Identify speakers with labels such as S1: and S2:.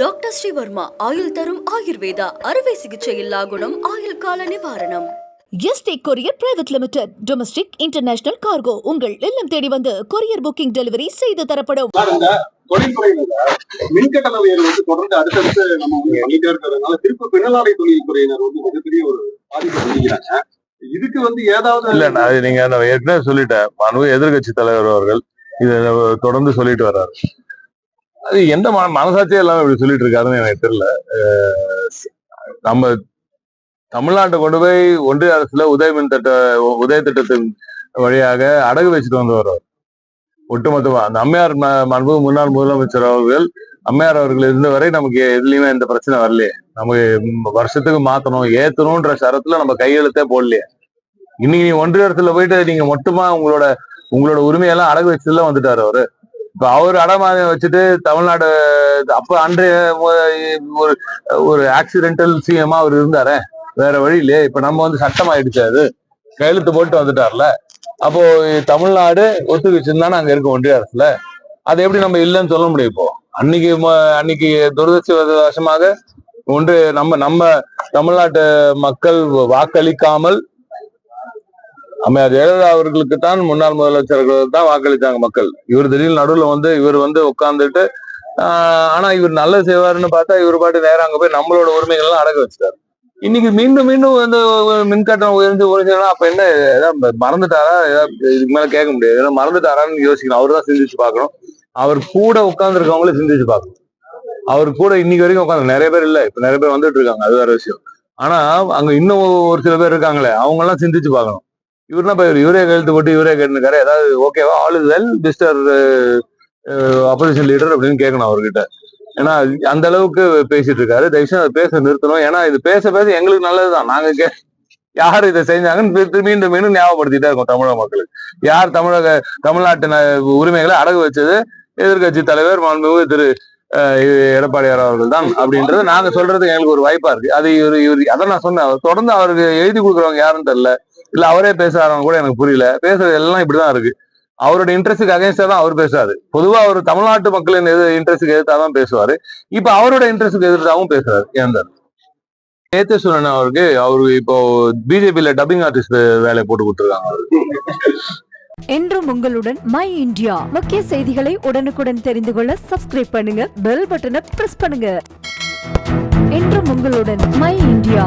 S1: Doctor Sreevarma ஆயுள் தரும் ஆயுர்வேதா அறுவை சிகிச்சை இல்லா குணம் ஆயுள் கால நிவாரணம்.
S2: ST courier private limited domestic international cargo. உங்கள் இல்லம் தேடி வந்து கொரியர் புக்கிங் டெலிவரி செய்து தரப்படும்.
S3: தொழில்துறையில மின்கட்டண உயர்வு வந்து தொடர்ந்து அடுத்தடுத்து நம்ம வந்து பண்ணிட்டே இருக்கிறதுனால திருப்ப பின்னலாடை தொழில்துறையினர் வந்து மிகப்பெரிய ஒரு பாதிப்பை சந்திக்கிறாங்க இதுக்கு வந்து ஏதாவது
S4: இல்ல நான் நீங்க நான் ஏற்கனவே சொல்லிட்டேன். மனு எதிர்கட்சி தலைவர் அவர்கள் இதை தொடர்ந்து சொல்லிட்டு வர்றாரு. அது எந்த மன மனசாட்சியே இல்லாம இப்படி சொல்லிட்டு இருக்காருன்னு எனக்கு தெரியல. நம்ம தமிழ்நாட்டை கொண்டு போய் ஒன்றிய அரசுல உதய மின் திட்ட உதய திட்டத்தின் வழியாக அடகு வச்சுட்டு வந்து வர்றார் ஒட்டுமொத்தமா அந்த அம்மையார் ம- மண்பு முன்னாள் முதலமைச்சர் அவர்கள் அம்மையார் அவர்கள் இருந்த வரை நமக்கு எதுலயுமே எந்த பிரச்சனை வரலையே. நமக்கு வருஷத்துக்கு மாத்தணும் ஏத்தணும்ன்ற சரத்துல நம்ம கையெழுத்தே போடலையே. இன்னைக்கு நீ ஒன்றிய அரசுல போயிட்டு நீங்க மொத்தமா உங்களோட உங்களோட உரிமையெல்லாம் அடகு வச்சதுல வந்துட்டாரு அவரு. இப்ப அவர் அடமாதி வச்சுட்டு தமிழ்நாடு அப்ப அன்றைய ஒரு ஒரு ஆக்சிடென்டல் சிஎம்மா அவர் இருந்தாரே வேற வழி இல்லையே இப்ப நம்ம வந்து சட்டம் ஆயிடுச்சு அது. கையெழுத்து போட்டு வந்துட்டார்ல. அப்போ தமிழ்நாடு ஒத்துக்கிச்சுன்னு தானே அங்க இருக்க ஒன்றிய அரசுல. அது எப்படி நம்ம இல்லைன்னு சொல்ல முடியும் இப்போ? அன்னைக்கு ம- அன்னைக்கு துரதிருஷ்டவசமாக ஒன்று நம்ம நம்ம தமிழ்நாட்டு மக்கள் வாக்களிக்காமல் அம்மையார் ஜெயலலிதா அவர்களுக்கு தான் முன்னாள் முதலமைச்சர்கள் தான் வாக்களித்தாங்க மக்கள். இவர் திடீர்னு நடுவில் வந்து இவர் வந்து உட்கார்ந்துட்டு ஆனா இவர் நல்ல செய்வாருன்னு பார்த்தா இவர் பாட்டு நேரம் அங்க போய் நம்மளோட உரிமைகள் எல்லாம் அடக்க வச்சுட்டாரு. இன்னைக்கு மீண்டும் மீண்டும் வந்து மின்கட்டணம் உயர்ந்து உயர்ந்துனா அப்ப என்ன ஏதாவது மறந்துட்டாரா? ஏதாவது இதுக்கு மேல கேட்க முடியாது. ஏதாவது மறந்துட்டாரான்னு யோசிக்கணும். அவர் தான் சிந்திச்சு பார்க்கணும். அவர் கூட உட்காந்துருக்கவங்களே சிந்திச்சு பார்க்கணும். அவர் கூட இன்னைக்கு வரைக்கும் உட்காந்து நிறைய பேர் இல்லை. இப்ப நிறைய பேர் வந்துட்டு இருக்காங்க. அது வேற விஷயம். ஆனா அங்க இன்னும் ஒரு சில பேர் இருக்காங்களே. அவங்க எல்லாம் சிந்திச்சு பார்க்கணும். இவர்னா இப்ப இவர் இவரே கழுத்து போட்டு இவரே கேட்டுருக்காரு. ஏதாவது ஓகேவா all is well mister opposition leader அப்படின்னு கேட்கணும் அவர்கிட்ட. ஏன்னா அந்த அளவுக்கு பேசிட்டு இருக்காரு. தயவுசெய்து அதை பேச நிறுத்தணும். ஏன்னா இது பேச பேச எங்களுக்கு நல்லதுதான். நாங்க கே யார் இதை செஞ்சாங்கன்னு மீண்டும் மீண்டும் மீண்டும் ஞாபகப்படுத்திட்டே இருக்கோம் தமிழக மக்களுக்கு. யார் தமிழக தமிழ்நாட்டு உரிமைகளை அடகு வச்சது? எதிர்க்கட்சி தலைவர் மாண்புமிகு திரு எடப்பாடியார் அவர்கள் தான் அப்படின்றது நாங்க சொல்றதுக்கு எங்களுக்கு ஒரு வாய்ப்பா இருக்கு. அது இவர் இவர் அதான் நான் சொன்னேன். அவர் தொடர்ந்து அவருக்கு எழுதி கொடுக்குறவங்க யாருன்னு தெரியல. இல்ல அவரே பேசுறாங்க கூட எனக்கு புரியல. பேசுறது எல்லாம் இப்படிதான் இருக்கு. அவரோட இன்ட்ரெஸ்ட்டுக்கு அகேன்ஸ்டா தான் அவர் பேசுறாரு. பொதுவா அவர் தமிழ்நாட்டு மக்களின் எது இன்ட்ரெஸ்ட்டுக்கு எதிர்த்தா தான் பேசுவாரு. இப்ப அவரோட இன்ட்ரெஸ்ட்டுக்கு எதிர்த்தாவும் பேசுறாரு ஏன் நேத்து சொன்ன அவருக்கு அவரு இப்போ பிஜேபியில டப்பிங் ஆர்டிஸ்ட் வேலையை போட்டு கொடுத்துருக்காங்க அவருக்கு
S2: என்றும் உங்களுடன் மை இந்தியா முக்கிய செய்திகளை உடனுக்குடன் தெரிந்து கொள்ள சப்ஸ்கிரைப் பண்ணுங்க பெல் பட்டனை பிரஸ் பண்ணுங்க. என்றும் உங்களுடன் மை இந்தியா